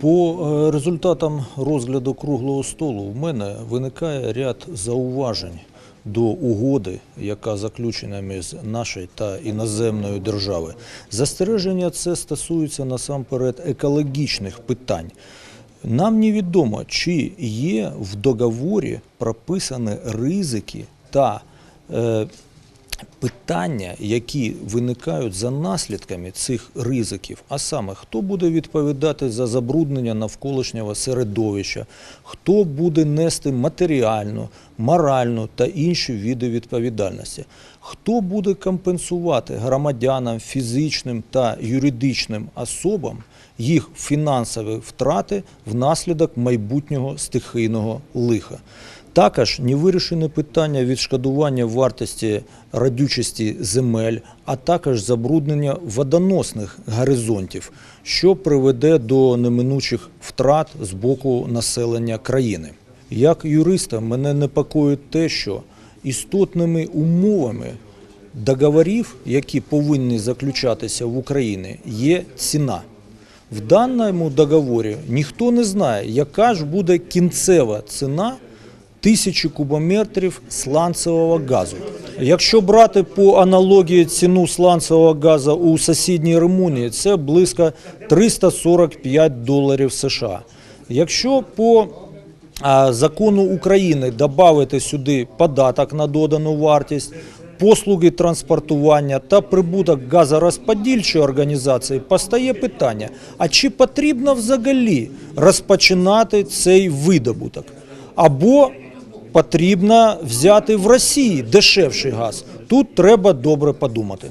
По е, результатам розгляду круглого столу в мене виникає ряд зауважень до угоди, яка заключена між нашою та іноземною державою. Застереження це стосується насамперед екологічних питань. Нам невідомо, чи є в договорі прописані ризики та е, питання, які виникають за наслідками цих ризиків, а саме хто буде відповідати за забруднення навколишнього середовища, хто буде нести матеріальну, моральну та інші види відповідальності, хто буде компенсувати громадянам, фізичним та юридичним особам їх фінансові втрати внаслідок майбутнього стихійного лиха. Також не вирішені питання відшкодування вартості радючості земель, а також забруднення водоносних горизонтів, що приведе до неминучих втрат з боку населення країни. Як юриста мене непокоїть те, що істотними умовами договорів, які повинні заключатися в Україні, є ціна. В даному договорі ніхто не знає, яка ж буде кінцева ціна тисячі кубометрів сланцевого газу. Якщо брати по аналогії ціну сланцевого газу у сусідній Румунії, це близько 345 доларів США. Якщо по закону України додати сюди податок на додану вартість, послуги транспортування та прибуток газорозподільчої організації, постає питання: а чи потрібно взагалі розпочинати цей видобуток? Або потрібно взяти в Росії дешевший газ. Тут треба добре подумати.